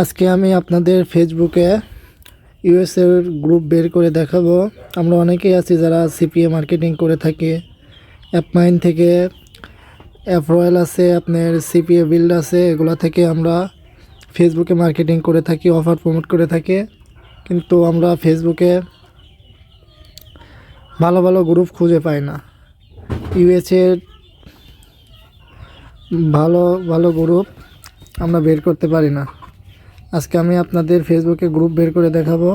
আজকে আমি আপনাদের ফেসবুকে ইউএসএর গ্রুপ বের করে দেখাবো। আমরা অনেকেই আছি যারা সিপিএ মার্কেটিং করে থাকি। অ্যাপমাইন থেকে অ্যাপ রয়্যাল আছে, আপনার সিপিএ বিল্ড আছে, এগুলা থেকে আমরা ফেসবুকে মার্কেটিং করে থাকি অফার প্রমোট করে থাকি। কিন্তু আমরা ফেসবুকে ভালো ভালো গ্রুপ খুঁজে পাই না। ইউএসএর ভালো ভালো গ্রুপ আমরা বের করতে পারি না। আজকে আমি আপনাদের ফেসবুকে গ্রুপ বের করে দেখাবো।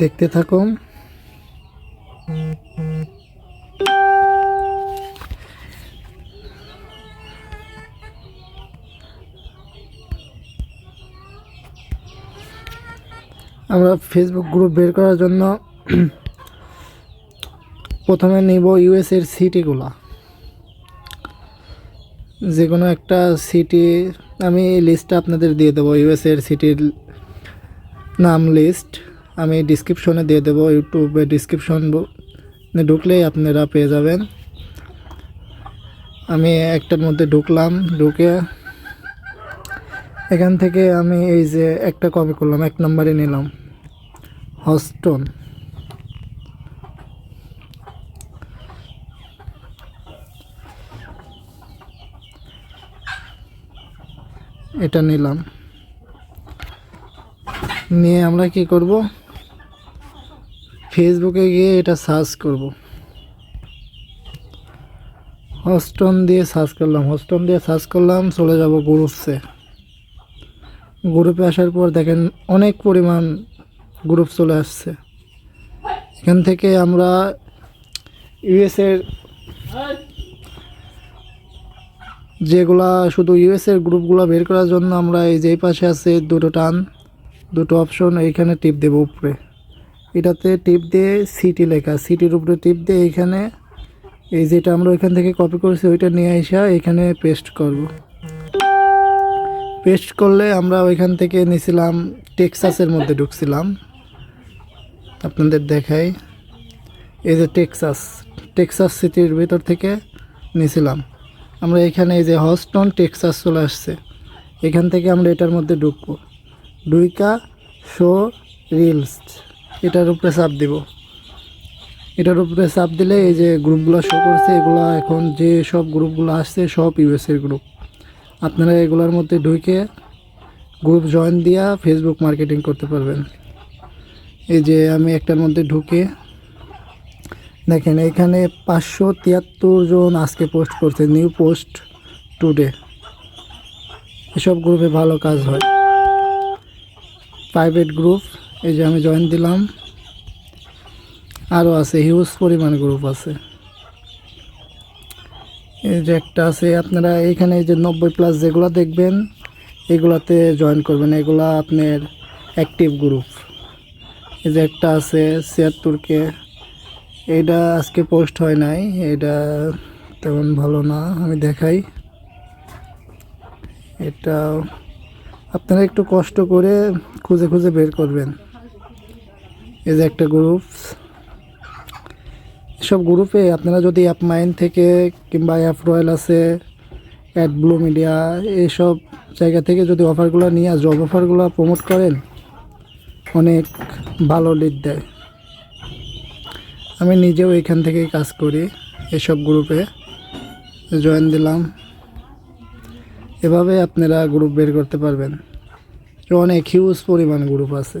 দেখতে থাকুন। আমরা ফেসবুক গ্রুপ বের করার জন্য প্রথমে নিব ইউএসের সিটিগুলা যে কোনো একটা সিটি আমি এই লিস্টটা আপনাদের দিয়ে দেবো ইউএসের সিটির নাম লিস্ট আমি ডিসক্রিপশনে দিয়ে দেবো ইউটিউবে ডিসক্রিপশন ঢুকলেই আপনারা পেয়ে যাবেন। আমি একটার মধ্যে ঢুকলাম, ঢুকে এখান থেকে আমি এই যে একটা কপি করলাম, এক নম্বরে নিলাম হস্টন এটা নিলাম। নিয়ে আমরা কি করব? ফেসবুকে গিয়ে এটা সার্চ করব। হস্টন দিয়ে সার্চ করলাম। হস্টন দিয়ে সার্চ করলাম, চলে যাব গ্রুপসে গ্রুপে আসার পর দেখেন অনেক পরিমাণ গ্রুপ চলে আসছে। এখান থেকে আমরা ইউএসের যেগুলা শুধু ইউএসের গ্রুপগুলো বের করার জন্য আমরা এই যে পাশে আছে দুটো টান, দুটো অপশন এইখানে টিপ দেবো উপরে। এটাতে টিপ দিয়ে সিটি লেখা সিটির উপরে টিপ দিয়ে এইখানে এই যেটা আমরা ওইখান থেকে কপি করেছি, ওইটা নিয়ে আসা এখানে পেস্ট করব। পেস্ট করলে আমরা ওইখান থেকে নিছিলাম টেক্সাসের মধ্যে ঢুকছিলাম। আপনাদের দেখাই। এই যে টেক্সাস টেক্সাস সিটির ভিতর থেকে নিছিলাম। আমরা এখানে এই যে হস্টন, টেক্সাস চলে আসছে। এখান থেকে আমরা এটার মধ্যে ঢুকবো। ডুইকা, শো, রিলস। এটার উপরে চাপ দিব। এটার উপরে চাপ দিলে এই যে গ্রুপগুলো শো করছে, এগুলো এখন যে সব গ্রুপগুলো আসছে, সব ইউএসএর গ্রুপ আপনারা এগুলোর মধ্যে ঢুকে গ্রুপ জয়েন দিয়া ফেসবুক মার্কেটিং করতে পারবেন। এই যে আমি একটার মধ্যে ঢুকে দেখেন, এখানে পাঁচশো তিয়াত্তর জন আজকে পোস্ট করছে নিউ পোস্ট টুডে এসব গ্রুপে ভালো কাজ হয়। প্রাইভেট গ্রুপ এই যে আমি জয়েন দিলাম। আরও আছে হিউজ পরিমাণ গ্রুপ আছে। এই যে একটা আছে, আপনারা এইখানে এই যে নব্বই প্লাস যেগুলো দেখবেন, এগুলাতে জয়েন করবেন। এগুলা আপনার অ্যাক্টিভ গ্রুপ এই যে একটা আছে ছিয়াত্তরকে এইটা আজকে পোস্ট হয় নাই, এটা তেমন ভালো না, আমি দেখাই। এটা আপনারা একটু কষ্ট করে খুঁজে খুঁজে বের করবেন। এই যে একটা গ্রুপ এসব গ্রুপে আপনারা যদি অ্যাপ মাইন থেকে কিংবা অ্যাপ রয়্যাল আছে অ্যাড ব্লু মিডিয়া এইসব জায়গা থেকে যদি অফারগুলো নিয়ে জব অফারগুলো প্রমোট করেন, অনেক ভালো লিড দেয়। আমি নিজেও এখান থেকেই কাজ করি, এসব গ্রুপে জয়েন দিলাম। এভাবে আপনারা গ্রুপ বের করতে পারবেন। অনেক হিউজ পরিমাণ গ্রুপ আছে।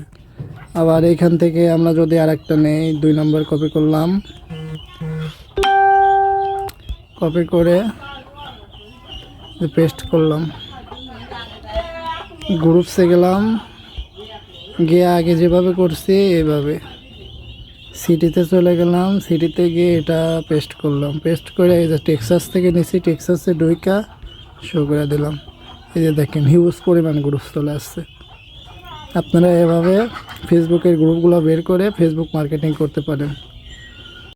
আবার এখান থেকে আমরা যদি আরেকটা নেই, দুই নম্বর কপি করলাম। কপি করে পেস্ট করলাম। গ্রুপসে গেলাম। গিয়ে আগে যেভাবে করছি, এভাবে। সিটিতে চলে গেলাম সিটিতে গিয়ে এটা পেস্ট করলাম। পেস্ট করে এই যে টেক্সাস থেকে নিছি টেক্সাসে ডুইকা শো করে দিলাম। এই যে দেখেন হিউজ পরিমাণ গ্রুপ চলে আসছে। আপনারা এভাবে ফেসবুকের গ্রুপগুলো বের করে ফেসবুক মার্কেটিং করতে পারেন।